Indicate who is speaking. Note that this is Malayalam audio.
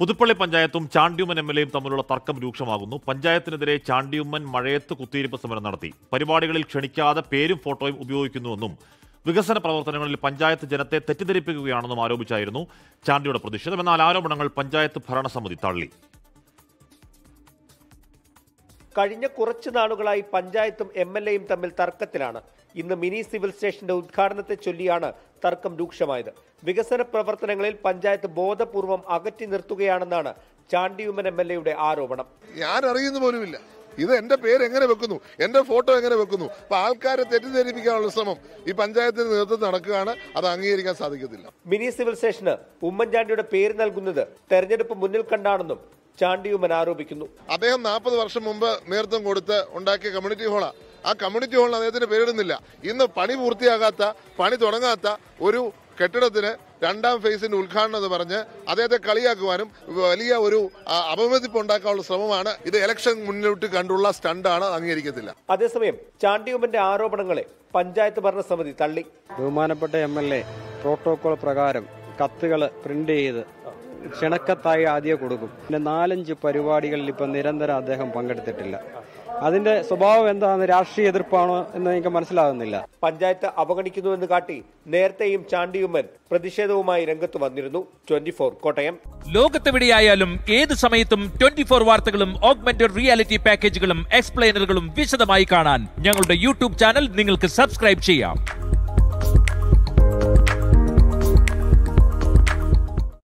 Speaker 1: പുതുപ്പള്ളി പഞ്ചായത്തും ചാണ്ടിയുമ്മൻ എം എൽ എയും തമ്മിലുള്ള തർക്കം രൂക്ഷമാകുന്നു. പഞ്ചായത്തിനെതിരെ ചാണ്ടിയുമ്മൻ മഴയത്ത് കുത്തിയിരിപ്പ് സമരം നടത്തി. പരിപാടികളിൽ ക്ഷണിക്കാതെ പേരും ഫോട്ടോയും ഉപയോഗിക്കുന്നുവെന്നും വികസന പ്രവർത്തനങ്ങളിൽ പഞ്ചായത്ത് ജനത്തെ തെറ്റിദ്ധരിപ്പിക്കുകയാണെന്നും ആരോപിച്ചായിരുന്നു ചാണ്ടിയുടെ പ്രതിഷേധം. എന്നാൽ ആരോപണങ്ങൾ പഞ്ചായത്ത് ഭരണസമിതി തള്ളി.
Speaker 2: കഴിഞ്ഞ കുറച്ചു നാളുകളായി പഞ്ചായത്തും എം എൽ എയും തമ്മിൽ തർക്കത്തിലാണ്. ഇന്ന് മിനി സിവിൽ സ്റ്റേഷന്റെ ഉദ്ഘാടനത്തെ ചൊല്ലിയാണ് തർക്കം രൂക്ഷമായത്. വികസന പ്രവർത്തനങ്ങളിൽ പഞ്ചായത്ത് ബോധപൂർവം അകറ്റി നിർത്തുകയാണെന്നാണ് ചാണ്ടിയുമ്മൻ എം എൽ എയുടെ ആരോപണം.
Speaker 3: ഞാൻ അറിയുന്ന പോലുമില്ല. ഇത് എന്റെ പേര് എങ്ങനെ വെക്കുന്നു? എന്റെ ഫോട്ടോ എങ്ങനെ വെക്കുന്നു? അപ്പൊ ആൾക്കാരെ തെറ്റിദ്ധരിപ്പിക്കാനുള്ള ശ്രമം ഈ പഞ്ചായത്തിന്റെ നേതൃത്വം നടക്കുകയാണ്. അത് അംഗീകരിക്കാൻ സാധിക്കത്തില്ല.
Speaker 2: മിനി സിവിൽ സ്റ്റേഷന് ഉമ്മൻചാണ്ടിയുടെ പേര് നൽകുന്നത് തെരഞ്ഞെടുപ്പ് മുന്നിൽ കണ്ടാണെന്നും ചാണ്ടിയുമ്മൻ ആരോപിക്കുന്നു.
Speaker 3: അദ്ദേഹം നാൽപ്പത് വർഷം മുമ്പ് നേതൃത്വം കൊടുത്ത് ഉണ്ടാക്കിയ കമ്മ്യൂണിറ്റി ഹോളാ ആ. കമ്മ്യൂണിറ്റി ഹാളിന് അദ്ദേഹത്തിന് പേരിടുന്നില്ല. ഇന്ന് പണി പൂർത്തിയാകാത്ത പണി തുടങ്ങാത്ത ഒരു കെട്ടിടത്തിന് രണ്ടാം ഫേസിന്റെ ഉദ്ഘാടനം എന്ന് പറഞ്ഞ് അദ്ദേഹത്തെ കളിയാക്കുവാനും വലിയ ഒരു അപമതിപ്പ് ഉണ്ടാക്കാനുള്ള ശ്രമമാണ്. ഇത് ഇലക്ഷൻ മുന്നിലോട്ട് കണ്ടുള്ള സ്റ്റണ്ടാണ് അംഗീകരിക്കത്തില്ല.
Speaker 2: അതേസമയം ചാണ്ടിയുമ്മന്റെ ആരോപണങ്ങളെ പഞ്ചായത്ത് ഭരണസമിതി തള്ളി.
Speaker 4: ബഹുമാനപ്പെട്ട എം എൽ എ പ്രോട്ടോകോൾ പ്രകാരം കത്തുകൾ പ്രിന്റ് ചെയ്ത് ക്ഷണക്കത്തായി ആദ്യം കൊടുക്കും. പിന്നെ നാലഞ്ച് പരിപാടികളിൽ ഇപ്പം നിരന്തരം അദ്ദേഹം പങ്കെടുത്തിട്ടില്ല. അതിന്റെ സ്വഭാവം എന്താണ് രാഷ്ട്രീയ എതിർപ്പാണോ എന്ന് എനിക്ക് മനസ്സിലാകുന്നില്ല.
Speaker 2: പഞ്ചായത്ത് അവഗണിക്കുന്നുവെന്ന് കാട്ടി നേരത്തെയും ചാണ്ടിയുമ്മൻ പ്രതിഷേധവുമായി രംഗത്ത് വന്നിരുന്നു. Twenty four Kottayam.
Speaker 5: ലോകത്തെവിടെയായാലും ഏത് സമയത്തും ട്വന്റി ഫോർ വാർത്തകളും ഓഗ്മെന്റഡ് റിയാലിറ്റി പാക്കേജുകളും എക്സ്പ്ലെയിനറുകളും വിശദമായി കാണാൻ ഞങ്ങളുടെ യൂട്യൂബ് ചാനൽ നിങ്ങൾക്ക് സബ്സ്ക്രൈബ് ചെയ്യാം.